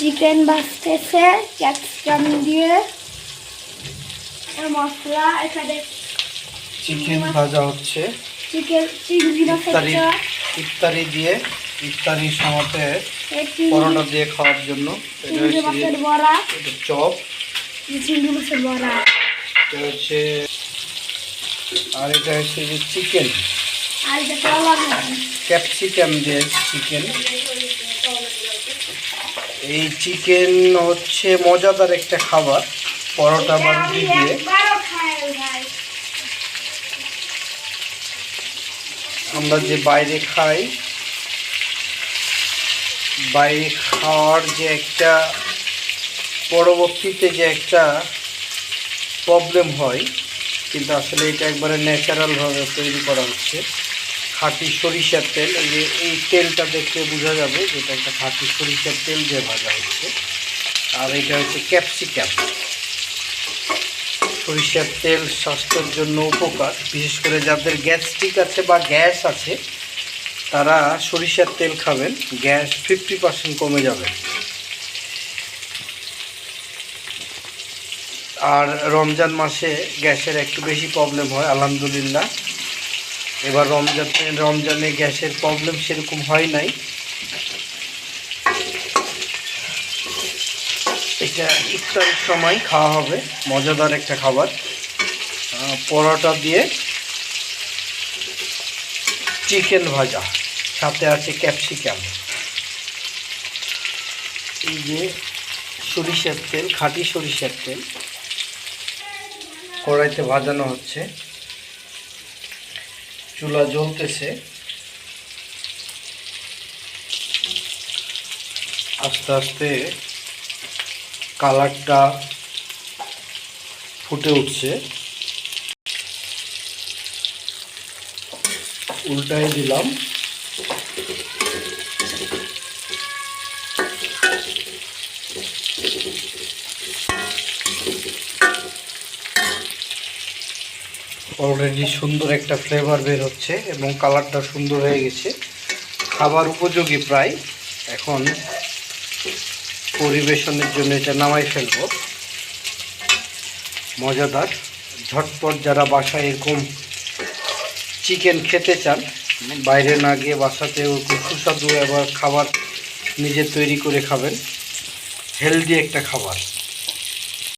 Chicken ভাজতেছে capsicum দিয়ে। মশলা এখানে chicken ভাজা হচ্ছে। চিকেন চিংড়ি ইফতারি ইফতারি দিয়ে ইফতারির সাথে একটি পরোটা দিয়ে খাওয়ার জন্য। চপ। চিংড়ি মাছের বড়া। এটা হচ্ছে আর এটা হচ্ছে যে চিকেন ক্যাপসিকাম দিয়ে চিকেন এই চিকেন হচ্ছে মজাদার একটা খাবার পরোটা বা রুটি দিয়ে। আমরা যে বাইরে খাই বাইরে খাওয়ার যে একটা পরবর্তীতে যে একটা প্রবলেম হয় কিন্তু আসলে এটা একবারে ন্যাচারালভাবে তৈরি করা হচ্ছে। খাঁটি সরিষার তেল, এই যে এই তেলটা দেখলে বোঝা যাবে যেটা একটা খাঁটি সরিষার তেল দিয়ে ভাজা হচ্ছে। আর এটা হচ্ছে ক্যাপসিকাম। সরিষার তেল স্বাস্থ্যের জন্য উপকার, বিশেষ করে যাদের গ্যাস্ট্রিক আছে বা গ্যাস আছে, তারা সরিষার তেল খাবেন, গ্যাস ফিফটি পার্সেন্ট কমে যাবে। আর রমজান মাসে গ্যাসের একটু বেশি প্রবলেম হয়, আলহামদুলিল্লাহ। এবার রমজানে রমজানে গ্যাসের প্রবলেম সেরকম হয় নাই। এটা ইফতারের সময় খাওয়া হবে, মজাদার একটা খাবার। পরোটা দিয়ে চিকেন ভাজা, সাথে আছে ক্যাপসিকাম। এই যে সরিষার তেল, খাঁটি সরিষার তেল, কড়াইতে ভাজানো হচ্ছে। চুলা জ্বলতেছে। আস্তে আস্তে কালারটা ফুটে উঠছে। উল্টাই দিলাম। অলরেডি সুন্দর একটা ফ্লেভার বের হচ্ছে এবং কালারটা সুন্দর হয়ে গেছে। খাবার উপযোগী প্রায়। এখন পরিবেশনের জন্য এটা নামাই ফেলব। মজাদার। ঝটপট যারা বাসায় এরকম চিকেন খেতে চান, বাইরে না গিয়ে বাসাতে ওরকম সুস্বাদু এবার খাবার নিজে তৈরি করে খাবেন। হেলদি একটা খাবার।